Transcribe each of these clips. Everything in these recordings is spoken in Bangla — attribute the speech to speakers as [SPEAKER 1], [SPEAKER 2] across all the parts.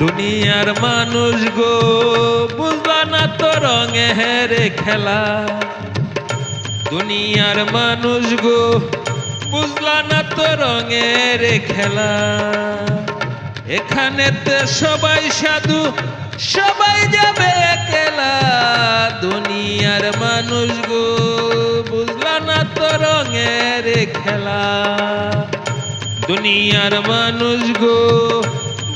[SPEAKER 1] দুনিয়ার মানুষ গো, বুঝবা না তো রঙে হেরে খেলা। দুনিয়ার মানুষ গো, বুঝলা না তো রঙের খেলা। এখানেতে সবাই সাধু, সবাই যাবে খেলা দুনিয়ার মানুষ গো, বুঝলা না তো রঙের খেলা। দুনিয়ার মানুষ গো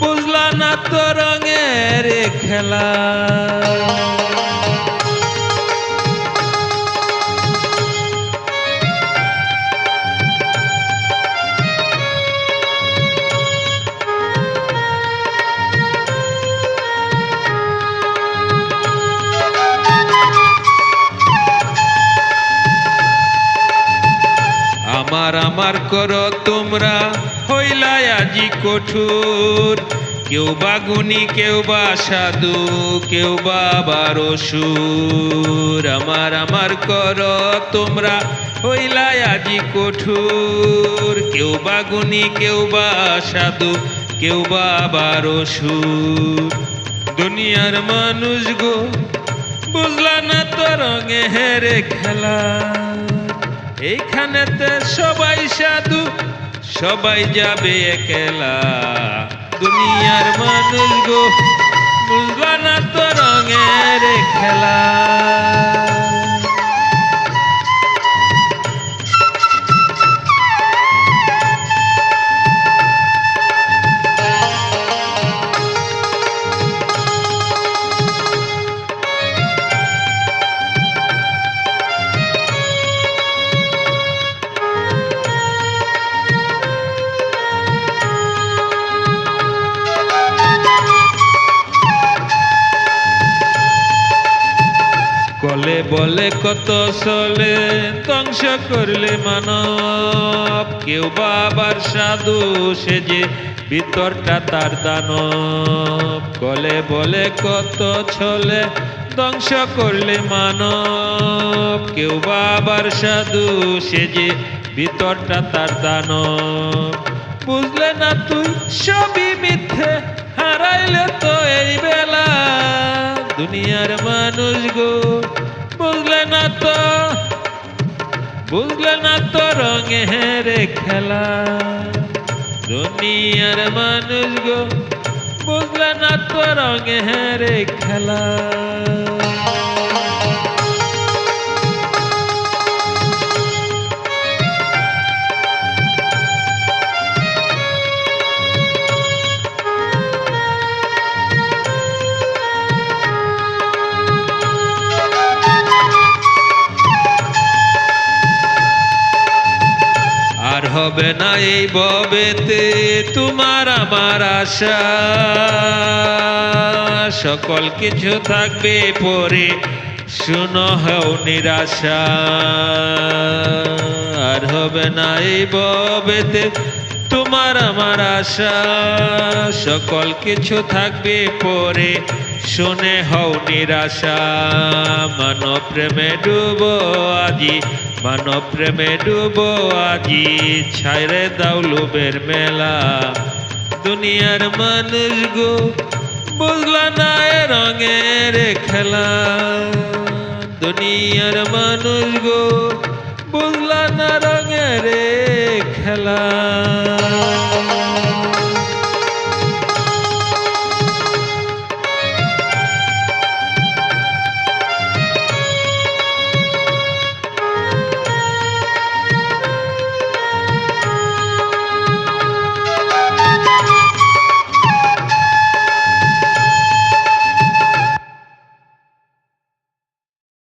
[SPEAKER 1] বুঝলা না তো রঙের খেলা। আমার আমার করো তোমরা হইলাই আজি কঠোর। কেউ বা গুণী, কেউ বা সাধু, কেউ বা আবার অসুর। আমার আমার করো তোমরা, হইলা আজি কঠোর। কেউ বা গুণী, কেউ বা সাধু, কেউ বা আবার অসুর। দুনিয়ার মানুষ গো, বুঝলা না তো রঙে হেরে খেলা। এইখানেতে সবাই সাধু সবাই যাবে একলা। দুনিয়ার মানুষ গো বুঝবা না তো রঙের কলে বলে কত চলে, ধ্বংস করলে মানব। কেউ বা আবার সাধু সে যে ভিতরটা তার দানব। কলে বলে কত ছলে ধ্বংস করলে মানব। কেউ বা আবার সাধু সে যে ভিতরটা তার দানব। বুঝলে না তুই, সবই মিথ্যে, হারাইলে তো এই বেলা। দুনিয়ার মানুষ গো বুঝলে না তো, বুঝলে না তো রঙে হেরে খেলা। দুনিয়ার মানুষ গো, বুঝলে না তো রঙে হেরে খেলা। হবে না এই ববেতে তোমার আমার আশা। সকল কিছু থাকবে পরে, শুনো হও নিরাশা। আর হবে না এই ববেতে তোমার আমার আশা। সকল কিছু থাকবে পরে, শুনে হও নিরাশা। মানব প্রেমে ডুবো আজি মানব প্রেমে ডুবো আজি ছাইরে দাও লোবের মেলা। দুনিয়ার মানুষ গো বুঝলা না এ রঙের খেলা। দুনিয়ার মানুষ গো বুঝলা না রঙের খেলা।